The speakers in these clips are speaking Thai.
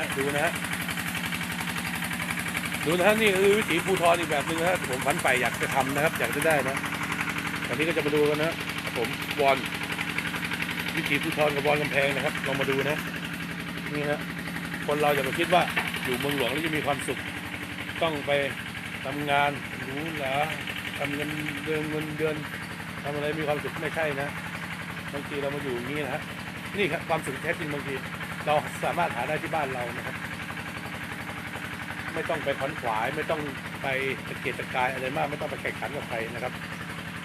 ะดูนะฮะดูนะฮะนี่คือวิถีภูทรอีกแบบหนึ่งนะฮะที่ผมฝันใฝ่อยากจะทำนะครับ อยากจะได้นะวันนี้ก็จะมาดูกันนะครับผมวอนวิถีภูทรกับวอนกำแพงนะครับลองมาดูนะนี่นะคนเราอย่าไปคิดว่าอยู่เมืองหลวงแล้วจะมีความสุข ต้องไปทำงานหรูหราทำเงินเดือนเงินเดือนทำอะไรมีความสุขไม่ใช่นะบางทีเรามาอยู่อย่างนี้นะฮะนี่ครับความสุขแท้จริงบางที เราสามารถหาได้ที่บ้านเรานะครับ ไม่ต้องไปขวนขวาย ไม่ต้องไปตะเกียกตะกายอะไรมาก ไม่ต้องไปแข่งขันกับใครนะครับ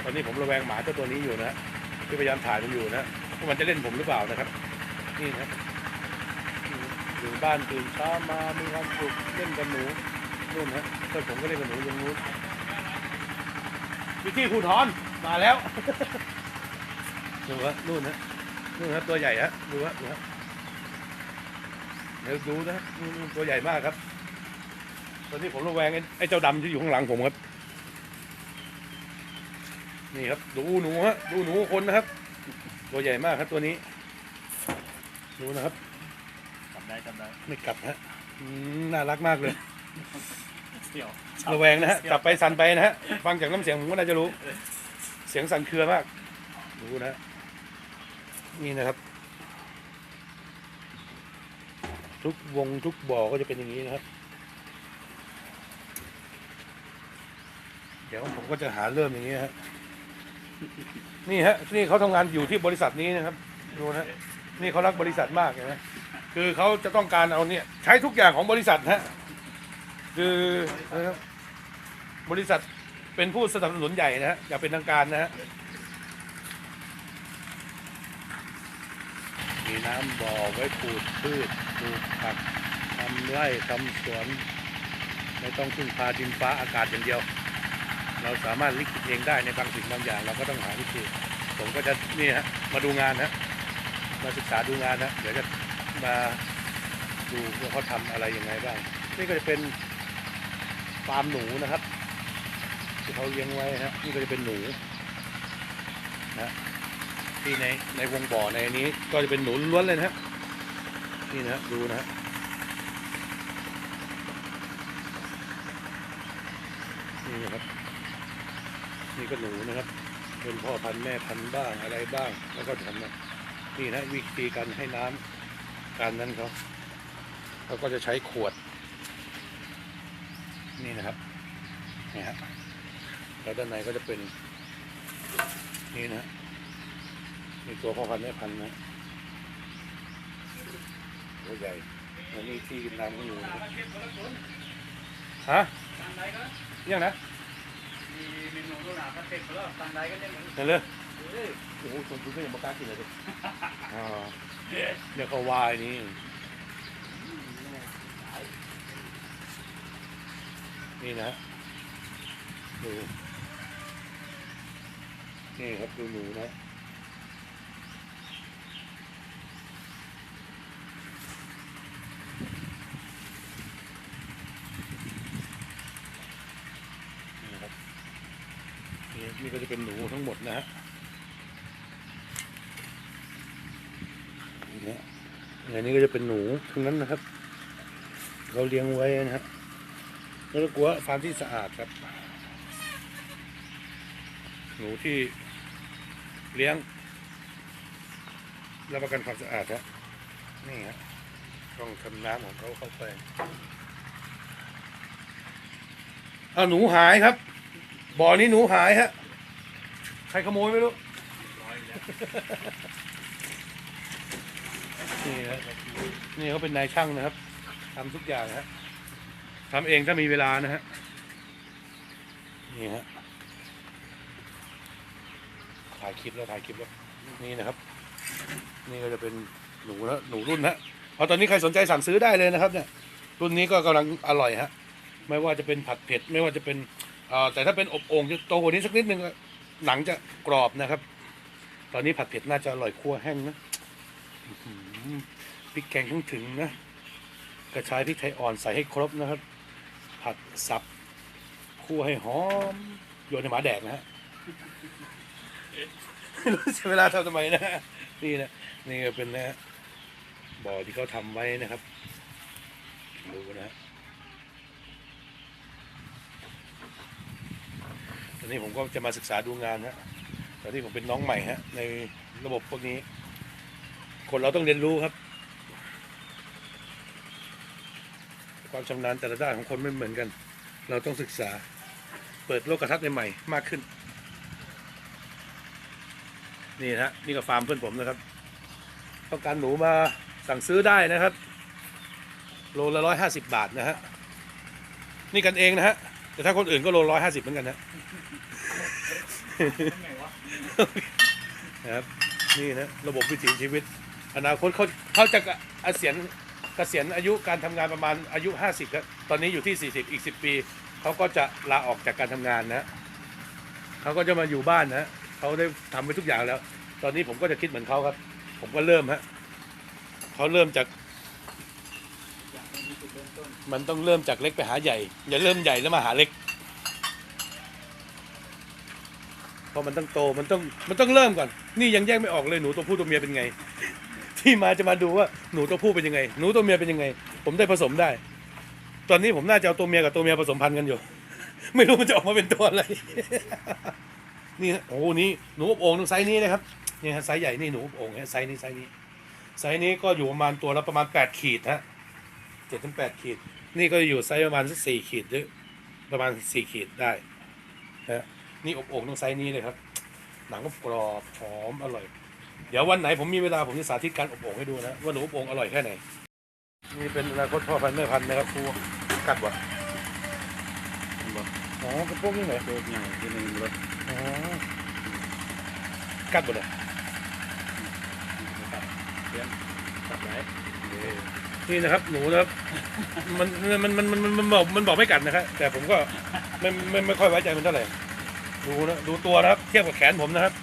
ตอนนี้ผมระแวงหมาเจ้าตัวนี้อยู่นะที่พยายามถ่ายมันอยู่นะว่ามันจะเล่นผมหรือเปล่านะครับ นี่นะอยู่บ้านตื่นเช้ามามีความสุขเล่นกับหนูนู่นนะเพื่ผมก็เล่นกับหนูอย่างนู้นวิธีภูทรมาแล้วดูวะนู่นนะนู่นนะตัวใหญ่ฮะดูวะดูฮะ เดี๋ยวดูนะอืมตัวใหญ่มากครับ ตอนนี้ผมระแวงไอ้ไอ้เจ้าดำที่อยู่ข้างหลังผมครับ นี่ครับ ดูหนูฮะดูหนูคนนะครับ ตัวใหญ่มากครับตัวนี้ ดูนะครับจำได้จำได้ไม่กลับฮะอืมน่ารักมากเลย เสี่ยวระแวงนะฮะกลับไปสั่นไปนะฮะฟังจากน้ำเสียงผมก็น่าจะรู้ เสียงสั่นเครือมาก ดูนะฮะนี่นะครับ ทุกวงทุกบ่อก็จะเป็นอย่างนี้นะครับ เดี๋ยวผมก็จะหาเริ่มอย่างนี้ฮะนี่ฮะนี่เขาทำงานอยู่ที่บริษัทนี้นะครับดูนะฮะนี่เขารักบริษัทมากเห็นไหมคือเขาจะต้องการเอาเนี่ย ใช้ทุกอย่างของบริษัทฮะคือนะครับบริษัทเป็นผู้สนับสนุนใหญ่นะฮะอย่าเป็นทางการนะฮะ น้ำบ่อไว้ปลูกพืชปลูกผักทำไร่ทำสวน ไม่ต้องพึ่งพาดินฟ้าอากาศอย่างเดียว เราสามารถลิขิตเองได้ในบางสิ่งบางอย่าง เราก็ต้องหาวิธีผมก็จะนี่ฮะมาดูงานฮะมาศึกษาดูงานนะเดี๋ยวจะมาดูว่าเขาทำอะไรยังไงบ้าง นี่ก็จะเป็นฟาร์มหนูนะครับที่เขาเลี้ยงไว้ฮะนี่ก็จะเป็นหนูนะ ที่ในในวงบ่อในนี้ก็จะเป็นหนูล้วนเลยนะฮะนี่นะฮะดูนะฮะนี่นะครับนี่ก็หนูนะครับ เป็นพ่อพันธุ์แม่พันธุ์บ้างอะไรบ้าง แล้วก็ทำนะนี่นะวิธีการให้น้ำการนั้นเขาเขาก็จะใช้ขวด นี่นะครับนี่ฮะแล้วด้านในก็จะเป็นนี่นะ มีตัวพ่อพันธุ์แม่พันธุ์นะตัวใหญ่อันนี้ที่กินน้ำของหนูนะฮะยังนะมีเมนูตัวหนาพัดเผ็ดแล้วตังใดก็ยังเหมือนนั่นเลยโอ้โหคนคุณก็ยังไม่กล้ากินเลยดิอ่าเดี๋ยวเขาวายนี่นี่นะดูนี่ครับดูหนูนะ นี่นะครับนี่นี่ ก็จะเป็นหนูทั้งหมดนะฮะนี่นะอันนี้ก็จะเป็นหนูทั้งนั้นนะครับ เราเลี้ยงไว้นะฮะแล้วก็กลัวฟาร์มที่สะอาดครับ หนูที่เลี้ยงรับประกันความสะอาดฮะนี่ฮะต้องทำน้ำของเขาเข้าไปอ้าหนูหายครับ บ่อนี้หนูหายฮะ ใครขโมยไม่รู้นี่ฮะนี่เขาเป็นนายช่างนะครับทำทุกอย่างฮะทำเองถ้ามีเวลานะฮะนี่ฮะถ่ายคลิปแล้วถ่ายคลิปแล้วนี่นะครับ นี่ก็จะเป็นหนูแล้วหนูรุ่นฮะเพราะตอนนี้ใครสนใจสั่งซื้อได้เลยนะครับ เนี่ย รุ่นนี้ก็กำลังอร่อยฮะไม่ว่าจะเป็นผัดเผ็ด ไม่ว่าจะเป็นเอ่อแต่ถ้าเป็นอบโอ่งจะโตกว่านี้สักนิดนึง หนังจะกรอบนะครับ ตอนนี้ผัดเผ็ดน่าจะอร่อยคั่วแห้งนะพริกแกงทั้งถึงนะ กระชายพริกไทยอ่อนใส่ให้ครบนะครับ ผัดสับคั่วให้หอม โยนให้หมาแดกนะฮะรู้ใช้เวลาทำทำไมนะ นี่นะ นี่ก็เป็นนะฮะบ่อที่เขาทำไว้นะครับ ดูนะฮะต อนนี้ผมก็จะมาศึกษาดูงานฮะตอนนี้ผมเป็นน้องใหม่ฮะในระบบพวกนี้ คนเราต้องเรียนรู้ครับ ความชำนาญแต่ละด้านของคนไม่เหมือนกัน เราต้องศึกษาเปิดโลกทัศน์ใหม่ๆมากขึ้น นี่นะฮะนี่ก็ฟาร์มเพื่อนผมนะครับ ต้องการหนูมาสั่งซื้อได้นะครับโลละร้อยห้าสิบบาทนะฮะนี่กันเองนะฮะแต่ถ้าคนอื่นก็โลร้อยห้าสิบเหมือนกันนะ ครับนี่นะระบบวิถีชีวิต อนาคตเขาเขาจะเกษียณเกษียณอายุการทำงานประมาณอายุ 50ครับตอนนี้อยู่ที่ 40 อีก 10 ปี เขาก็จะลาออกจากการทำงานนะเขาก็จะมาอยู่บ้านนะเขาได้ทำไปทุกอย่างแล้ว ตอนนี้ผมก็จะคิดเหมือนเขาครับ ผมก็เริ่มฮะเขาเริ่มจาก มันต้องเริ่มจากเล็กไปหาใหญ่ อย่าเริ่มใหญ่แล้วมาหาเล็ก เพราะมันต้องโตมันต้องมันต้องเริ่มก่อน นี่ยังแยกไม่ออกเลยหนูตัวผู้ตัวเมียเป็นไง ที่มาจะมาดูว่าหนูตัวผู้เป็นยังไง หนูตัวเมียเป็นยังไง ผมได้ผสมได้ ตอนนี้ผมน่าจะเอาตัวเมียกับตัวเมียผสมพันธุ์กันอยู่ ไม่รู้มันจะออกมาเป็นตัวอะไรนี่โอ้โหนี่หนูอบโอ่งต้องไซส์นี้นะครับนี่ฮะไซส์ใหญ่นี่หนูอบโอ่งฮะไซส์นี้ไซส์นี้ไซส์นี้ก็อยู่ประมาณตัวละประมาณแปดขีดฮะเจ็ดถึงแปดขีด นี่ก็อยู่ไซส์ประมาณสักสี่ขีดหรือประมาณสี่ขีดได้นะ นี่อบโอ่งต้องไซส์นี้เลยครับ หนังก็กรอบหอมอร่อย เดี๋ยววันไหนผมมีเวลาผมจะสาธิตการอบโอ่งให้ดูนะว่าหนูอบโอ่งอร่อยแค่ไหนนี่เป็นอนาคตพ่อพันธุ์แม่พันธุ์นะครับครูกัดวะอ๋อกระโปรงนี่ไหนโดนใหญ่ที่หนึ่งรถอ๋อกัดหมดเลยตัดเลี้ยงตัดไหลนี่นะครับหนูนะครับมันมันมันมันมันมันบอกมันบอกไม่กัดนะครับแต่ผมก็ไม่ไม่ไม่ค่อยไว้ใจมันเท่าไหร่ ดูนะดูตัวนะครับ เทียบกับแขนผมนะครับ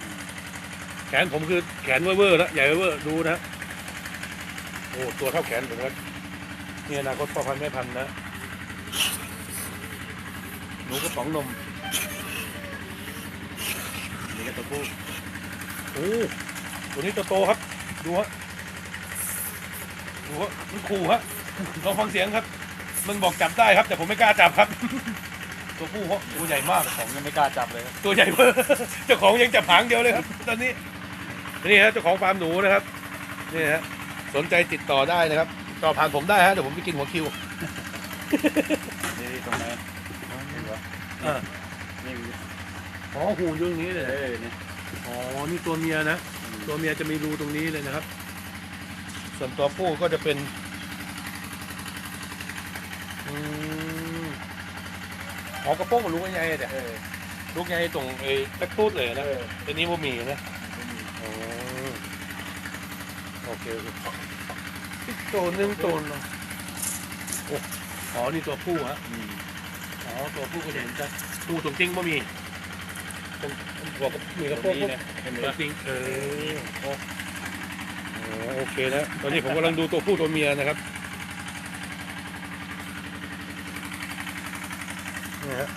แขนผมคือแขนเว่อร์ๆนะใหญ่เว่อร์ดูนะโอ้ตัวเท่าแขนผมครับนี่อนาคตพ่อพันธุ์แม่พันธุ์นะหนูกระป๋องนมนี่ก็ตัวผู้โอ้ตัวนี้ตัวโตครับ ดูฮะดูฮะมันขู่ฮะลองฟังเสียงครับ มันบอกจับได้ครับ แต่ผมไม่กล้าจับครับ ตัวผู้ฮะตัวใหญ่มากของยังไม่กล้าจับเลยครับตัวใหญ่เบอร์เจ้าของยังจับหางเดียวเลยครับ ตอนนี้นี่ฮะเจ้าของฟาร์มหนูนะครับนี่ฮะสนใจติดต่อได้นะครับติดต่อผ่านผมได้ฮะเดี๋ยวผมไปกินหัวคิวนี่ตรงไหนเห็นปะอ่านี่อ๋อหูอยู่ตรงนี้เลยเออเนี่ยอ๋อนี่ตัวเมียนะตัวเมียจะมีรูตรงนี้เลยนะครับ ส่วนตัวผู้ก็จะเป็นอืม อ๋อกระโปรงกับลูกใหญ่ๆแต่เออลูกใหญ่ตรงไอ้ตะกรูดเลยนะตัวนี้ว่ามีนะตัวนี้อ๋อโอเคโอเคอีกตัวหนึงตัวนึงโอ้อ๋อ นี่ตัวผู้ฮะอืมอ๋อ ตัวผู้ก็เห็นจะผู้ตรงจริงว่ามีตรงหัวก็มีกระตโปรรงงนี้นะเห็นตไหมรงจริงเออโอ้อ๋อโอเคนะตอนนี้ผมกำลังดูตัวผู้ตัวเมียนะครับ นี่ฮะ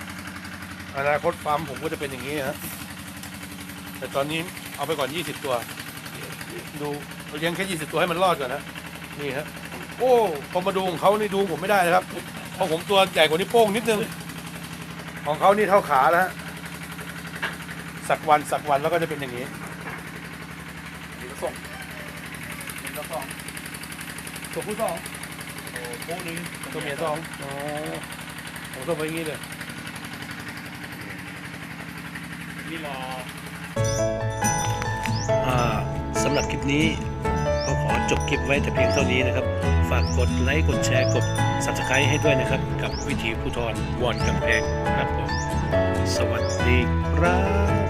อนาคตฟาร์มผมก็จะเป็นอย่างนี้ฮะแต่ตอนนี้เอาไปก่อน20ตัว ดูเลี้ยงแค่20ตัวให้มันรอดก่อนนะนี่ฮะโอ้พอมาดูของเขานี่ดูผมไม่ได้นะครับเพราะผมตัวใหญ่กว่านี้วโป้งนิดนึง ของเขานี่เท่าขาแล้วฮะสักวันสักวันแล้วก็จะเป็นอย่างนี้นี่ก็ส่งนี่ก็ส่งตัวผู้สองโอ้ผู้หนึงตัวเมียสองอ๋อผมต้องไปอย่างนี้เลย นี่รอสำหรับคลิปนี้ก็ขอจบคลิปไว้แต่เพียงเท่านี้นะครับ ฝากกดไลค์กดแชร์กด subscribe ให้ด้วยนะครับ กับวิถีภูทรวอนกำแพงครับผม สวัสดีครับ